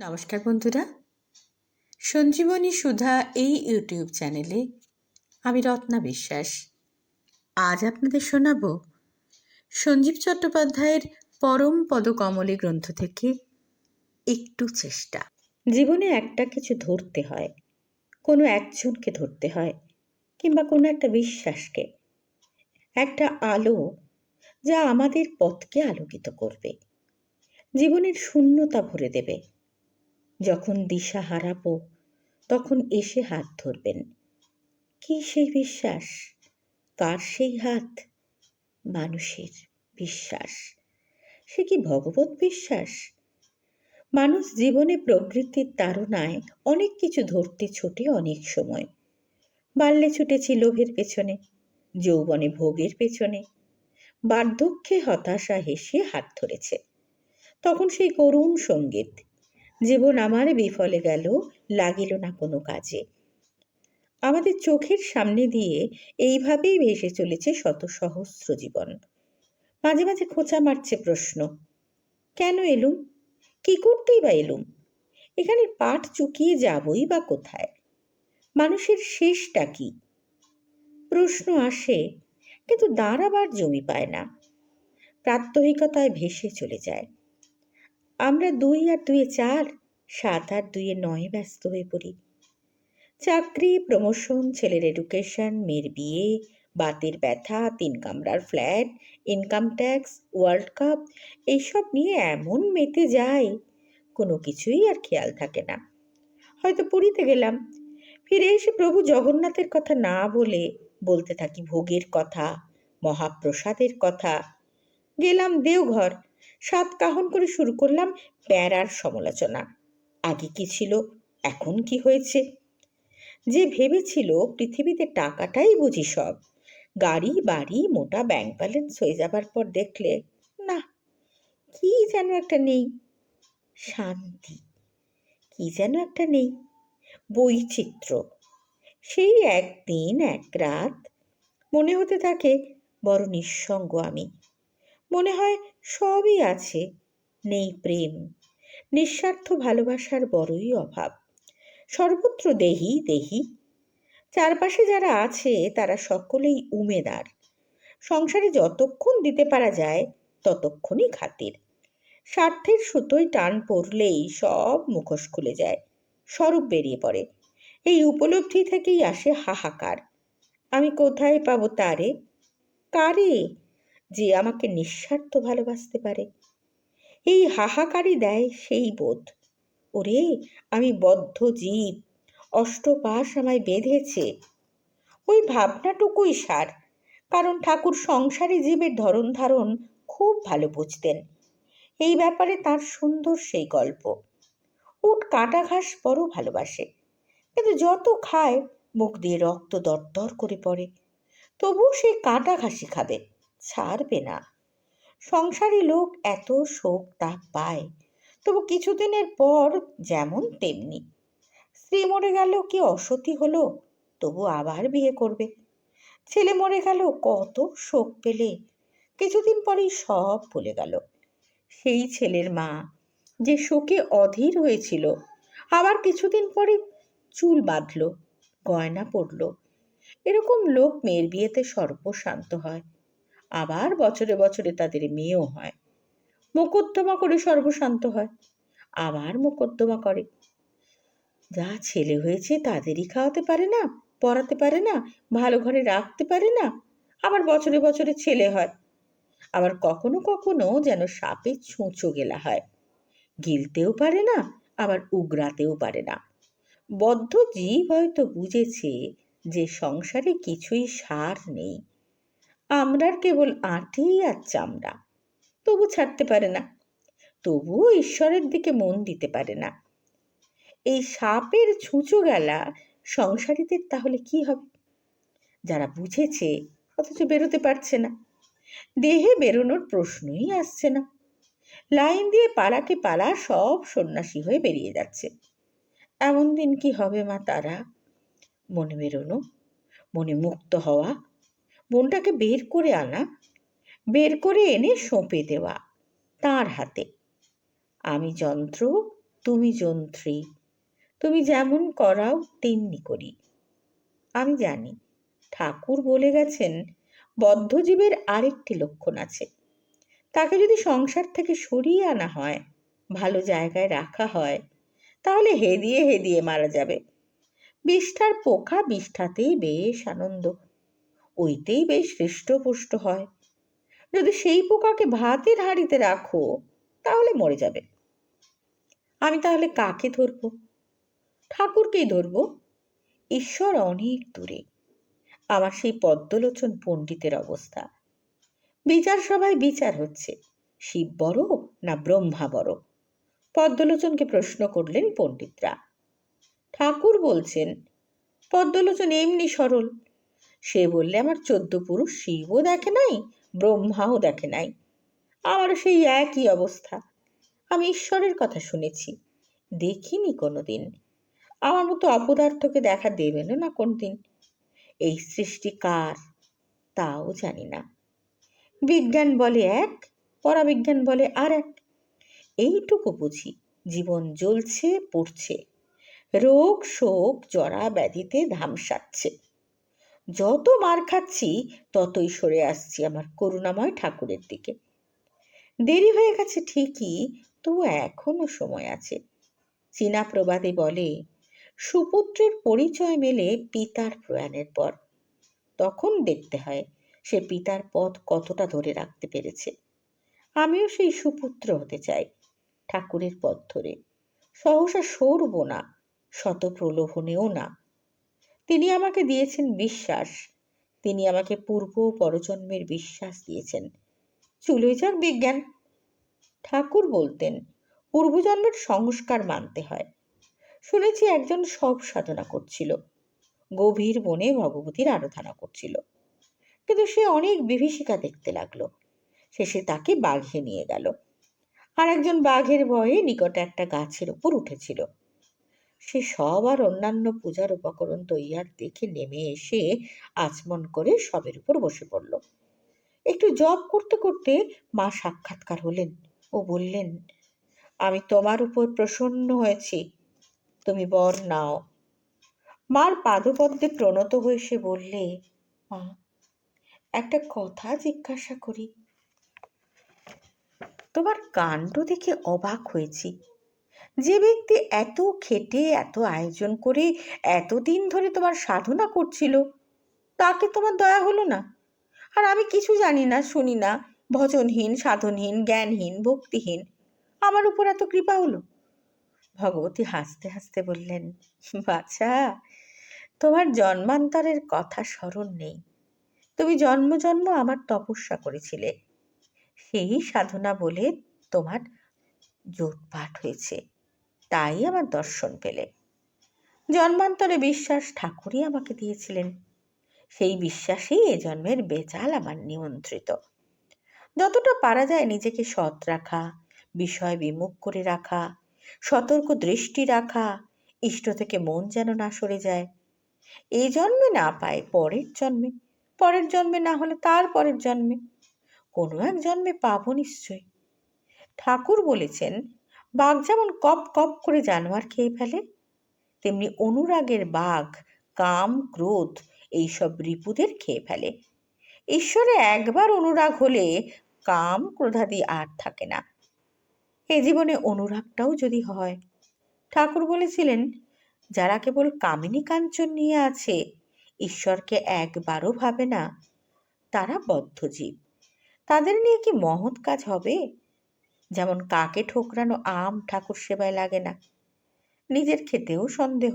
নমস্কার বন্ধুরা। সঞ্জীবনী সুধা এই ইউটিউব চ্যানেলে আমি রত্না বিশ্বাস। আজ আপনাদের শোনাব সঞ্জীব চট্টোপাধ্যায়ের পরম পদকমলে গ্রন্থ থেকে একটু চেষ্টা। জীবনে একটা কিছু ধরতে হয়, কোনো একজনকে ধরতে হয় কিংবা কোনো একটা বিশ্বাসকে। একটা আলো যা আমাদের পথকে আলোকিত করবে, জীবনের শূন্যতা ভরে দেবে। যখন দিশা হারাবো, তখন এসে হাত ধরবেন। কি সেই বিশ্বাস? কার সেই হাত? মানুষের বিশ্বাস। সে কি ভগবত বিশ্বাস? মানুষ জীবনে প্রবৃত্তির তাড়নায় অনেক কিছু ধরতে ছোটে অনেক সময়। বাল্যে ছুটেছি লোভের পেছনে, যৌবনে ভোগের পেছনে। বার্ধক্যে হতাশা হেসে হাত ধরেছে। তখন সেই করুণ সংগীত জীবন আমার বিফলে গেল, লাগিল না কোনো কাজে। আমাদের চোখের সামনে দিয়ে এইভাবেই ভেসে চলেছে শত সহস্র জীবন। মাঝে মাঝে খোঁচা মারছে প্রশ্ন, কেন এলুম? কি করতেই বা এলুম? এখানে পাঠ চুকিয়ে যাবই বা কোথায়? মানুষের শেষটা কি? প্রশ্ন আসে, কিন্তু দাঁড়াবার জমি পায় না। প্রাত্যহিকতায় ভেসে চলে যায়। আমরা দুই আর দুয়ে চার, সাত আর দুয়ে নয় ব্যস্ত হয়ে পড়ি। চাকরি প্রমোশন ছেলের এডুকেশন মেয়ের বিয়ে, বাতের ব্যথা, তিন কামরার flat income tax world cup এইসব নিয়ে এমন মেতে যায় কোনো কিছুই আর খেয়াল থাকে না। হয়তো পুরীতে গেলাম। ফিরে এসে প্রভু জগন্নাথের কথা না বলে বলতে থাকি ভোগের কথা, মহাপ্রসাদের কথা। গেলাম দেওঘর সাত কাহন করে শুরু করলাম প্যারার সমালোচনা। আগে কি ছিল, এখন কি হয়েছে? যে ভেবেছিল পৃথিবীতে টাকাটাই বুঝি সব। গাড়ি, বাড়ি, মোটা ব্যাংক ব্যালেন্স হয়ে যাবার পর দেখলে, না, কি যেন একটা নেই। শান্তি, কি যেন একটা নেই। বৈচিত্র্য, সেই একদিন, এক রাত, মনে হতে থাকে, বড় নিঃসঙ্গ আমি। মনে হয় সবই আছে। নেই প্রেম। নিঃস্বার্থ ভালোবাসার বড়ই অভাব। সর্বত্র দেহি দেহি। চারপাশে যারা আছে, তারা সকলেই উমেদার। সংসারে যতক্ষণ দিতে পারা যায়, ততক্ষণই খাতির। স্বার্থের সুতোয় টান পড়লেই সব মুখোশ খুলে যায়, স্বরূপ বেরিয়ে পড়ে। এই উপলব্ধি থেকেই আসে হাহাকার। আমি কোথায় পাবো তারে? কারে? যে আমাকে নিঃস্বার্থ ভালোবাসতে পারে। এই হাহাকারই দেয় সেই বোধ। ওরে, আমি বদ্ধ জীব, অষ্টপাশ আমায় বেঁধেছে। ওই ভাবনাটুকুই সার, কারণ ঠাকুর সংসারী জীবের ধরন ধারণ খুব ভালো বুঝতেন। এই ব্যাপারে তার সুন্দর সেই গল্প। উট কাটা ঘাস বড় ভালোবাসে, কিন্তু যত খায় মুখ দিয়ে রক্ত দরদর করে পড়ে তবু সে কাটা ঘাসি খাবে। ছাড়বে না। সংসারী লোক এত শোক তাপ পায়, তবু কিছুদিনের পর যেমন তেমনি। স্ত্রী মরে গেল, কি অসতি হলো, তবু আবার বিয়ে করবে। ছেলে মরে গেল, কত শোক পেলে, কিছুদিন পরেই সব ভুলে গেল। সেই ছেলের মা যে শোকে অধীর হয়েছিল, আবার কিছুদিন পরে চুল বাঁধল, গয়না পড়ল এরকম লোক মেয়ের বিয়েতে সর্বশান্ত হয়। আবার বছরে বছরে তাদের মেয়েও হয়। মোকদ্দমা করে সর্বশান্ত হয়। আবার মোকদ্দমা করে। যা ছেলে হয়েছে তাদেরই খাওয়াতে পারে না, পড়াতে পারে না, ভালো ঘরে রাখতে পারে না, আবার বছরে বছরে ছেলে হয়। আবার কখনো কখনো যেন সাপে ছুঁচো গেলা হয়। গিলতেও পারে না, আবার উগরাতেও পারে না। বদ্ধ জীব হয়তো বুঝেছে যে সংসারে কিছুই সার নেই। আমরার কেবল আঁটি আর চামড়া। তবু ছাড়তে পারে না। তবুও ঈশ্বরের দিকে মন দিতে পারে না। এই সাপের ছুঁচো গেলা সংসারীদের তাহলে কি হবে? যারা বুঝেছে, অথচ বেরোতে পারছে না। দেহে বেরোনোর প্রশ্নই আসছে না। লাইন দিয়ে পালাকে পালা সব সন্ন্যাসী হয়ে বেরিয়ে যাচ্ছে। এমন দিন কি হবে মা তারা? মনে বেরোনো, মনে মুক্ত হওয়া মনটাকে বের করে আনা, বের করে এনে সঁপে দেওয়া তার হাতে। আমি যন্ত্র, তুমি যন্ত্রী, তুমি যেমন করাও তেমনি করি। আমি জানি, ঠাকুর বলে গেছেন বদ্ধজীবের আরেকটি লক্ষণ আছে। তাকে যদি সংসার থেকে সরিয়ে আনা হয়, ভালো জায়গায় রাখা হয়, তাহলে হেদিয়ে হেদিয়ে মারা যাবে। বিষ্ঠার পোকা বিষ্ঠাতেই বেশ আনন্দ। ওইতেই বেশ হৃষ্টপুষ্ট হয়। যদি সেই পোকাকে ভাতের হাঁড়িতে রাখো, তাহলে মরে যাবে। আমি তাহলে কাকে ধরবো? ঠাকুরকেই ধরবো? ঈশ্বর অনেক দূরে। আমার সেই পদ্মলোচন পণ্ডিতের অবস্থা। বিচার সভায় বিচার হচ্ছে, শিব বড় না ব্রহ্মা বড়? পদ্মলোচনকে প্রশ্ন করলেন পণ্ডিতরা। ঠাকুর বলছেন, পদ্মলোচন এমনি সরল সে বললে, আমার চোদ্দ পুরুষ শিবও দেখে নাই, ব্রহ্মাও দেখে নাই। আমারও সেই একই অবস্থা। আমি ঈশ্বরের কথা শুনেছি, দেখিনি কোনো দিন আমার মতো অপদার্থকে দেখা দেবেনও না কোন দিন এই সৃষ্টি কার, তাও জানি না। বিজ্ঞান বলে এক, পরাবিজ্ঞান বলে আর এক। এইটুকু বুঝি, জীবন জ্বলছে, পড়ছে। রোগ শোক জরা ব্যাধিতে ধামসাচ্ছে যত মার খাচ্ছি, ততই সরে আসছি আমার করুণাময় ঠাকুরের দিকে। দেরি হয়ে গেছে ঠিকই, তবু এখনও সময় আছে। চীনা প্রবাদে বলে, সুপুত্রের পরিচয় মেলে পিতার প্রয়াণের পর। তখন দেখতে হয়, সে পিতার পথ কতটা ধরে রাখতে পেরেছে। আমিও সেই সুপুত্র হতে চাই, ঠাকুরের পথ ধরে। সহসা সরব না শত প্রলোভনেও না। তিনি আমাকে দিয়েছেন বিশ্বাস। তিনি আমাকে পূর্ব পরজন্মের বিশ্বাস দিয়েছেন। চুলোই যাক বিজ্ঞান। ঠাকুর বলতেন, পূর্বজন্মের সংস্কার মানতে হয়। শুনেছি একজন সব সাধনা করছিল। গভীর বনে ভগবতীর আরাধনা করছিল। কিন্তু সে অনেক বিভীষিকা দেখতে লাগল। শেষে তাকে বাঘে নিয়ে গেল। আর একজন বাঘের ভয়ে নিকটে একটা গাছের উপর উঠেছিল। সে সব আর অন্যান্য পূজার উপকরণ তৈয়ার দেখে নেমে এসে আচমন করে সবের উপর বসে পড়ল। একটু জব করতে করতে মা সাক্ষাৎকার হলেন ও বললেন, আমি তোমার উপর প্রসন্ন হয়েছি। তুমি বর নাও। মার পাদপদ্মে প্রণত হয়ে সে বললে, মা, একটা কথা জিজ্ঞাসা করি। তোমার কাণ্ড দেখে অবাক হয়েছি। যে ব্যক্তি এত খেটে, এত আয়োজন করে এতদিন ধরে তোমার সাধনা করছিল, তাকে তোমার দয়া হলো না? আর আমি কিছু জানি না, শুনি না, ভজনহীন, সাধনহীন, জ্ঞানহীন, ভক্তিহীন, আমার উপর এত কৃপা হলো? ভগবতী হাসতে হাসতে বললেন, বাছা, তোমার জন্মান্তরের কথা স্মরণ নেই। তুমি জন্ম জন্ম আমার তপস্যা করেছিলে। সেই সাধনা বলে তোমার জোটপাট হয়েছে। তাই আমার দর্শন পেলে। জন্মান্তরে বিশ্বাস ঠাকুরই আমাকে দিয়েছিলেন। সেই বিশ্বাসেই এ জন্মের বেচাল আমার নিমন্ত্রিত। যতটা পারা যায় নিজেকে সৎ রাখা, বিষয় বিমুখ করে রাখা, সতর্ক দৃষ্টি রাখা, ইষ্ট থেকে মন যেন না সরে যায়। এই জন্মে না পায় পরের জন্মে পরের জন্মে না হলে তার পরের জন্মে। কোনো এক জন্মে পাবো নিশ্চয়। ঠাকুর বলেছেন বাঘ যেমন কপ কপ করে জানোয়ার খেয়ে ফেলে, তেমনি অনুরাগের বাঘ, কাম, ক্রোধ এইসব রিপুদের খেয়ে ফেলে। ঈশ্বরে একবার অনুরাগ হলে কাম, ক্রোধাদি আর থাকে না। এ জীবনে অনুরাগটাও যদি হয়, ঠাকুর বলেছিলেন, যারা কেবল কামিনী কাঞ্চন নিয়ে আছে, ঈশ্বরকে একবারও ভাবে না, তারা বদ্ধজীব তাদের নিয়ে কি মহৎ কাজ হবে? যেমন কাকে ঠোকরানো আম ঠাকুর সেবায় লাগে না। নিজের খেতেও সন্দেহ।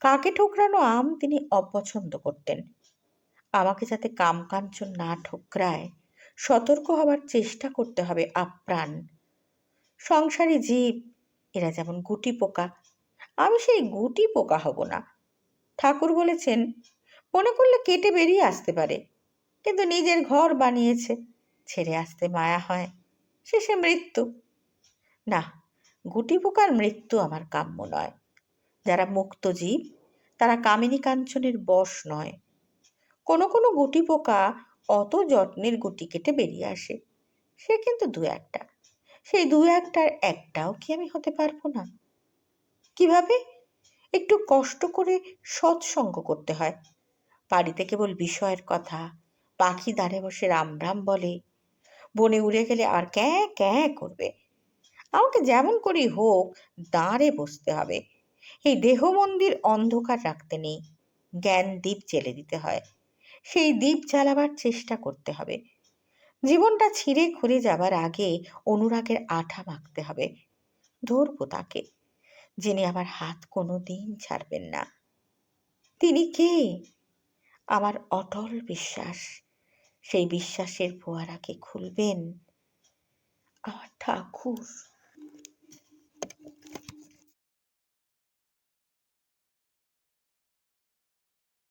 কাকে ঠোকরানো আম তিনি অপছন্দ করতেন। আমাকে যাতে কাম কাঞ্চন না ঠোকরায়, সতর্ক হবার চেষ্টা করতে হবে আপ্রাণ। সংসারী জীব, এরা যেমন গুটি পোকা, আমি সেই গুটি পোকা হব না। ঠাকুর বলেছেন, মনে করলে কেটে বেরিয়ে আসতে পারে, কিন্তু নিজের ঘর বানিয়েছে, ছেড়ে আসতে মায়া হয়। শেষে মৃত্যু। না, গুটি পোকার মৃত্যু আমার কাম্য নয়। যারা মুক্ত জীব, তারা কামিনী কাঞ্চনের বশ নয়। কোনো কোনো গুটি পোকা অত যত্নের গুটি কেটে বেরিয়ে আসে। সে কিন্তু দু একটা। সেই দু একটার একটাও কি আমি হতে পারব না? কীভাবে? একটু কষ্ট করে সৎসঙ্গ করতে হয়। বাড়িতে কেবল বিষয়ের কথা, পাখি দাঁড়ে বসে রাম রাম বলে বনে উড়ে গেলে আর ক্যাঁ ক্যাঁ করবে। আমাকে যেমন করেই হোক দাঁড়ে বসতে হবে। এই দেহ মন্দির অন্ধকার রাখতে নেই। জ্ঞান দ্বীপ জেলে দিতে হয়। সেই দ্বীপ জ্বালাবার চেষ্টা করতে হবে। জীবনটা ছিঁড়ে ঘুরে যাবার আগে অনুরাগের আঠা মাখতে হবে। ধরবো তাকে, যিনি আমার হাত কোনো দিন ছাড়বেন না। তিনি কে? আমার অটল বিশ্বাস। সেই বিশ্বাসের ফোয়ারাকে খুলবেন? আমার ঠাকুর।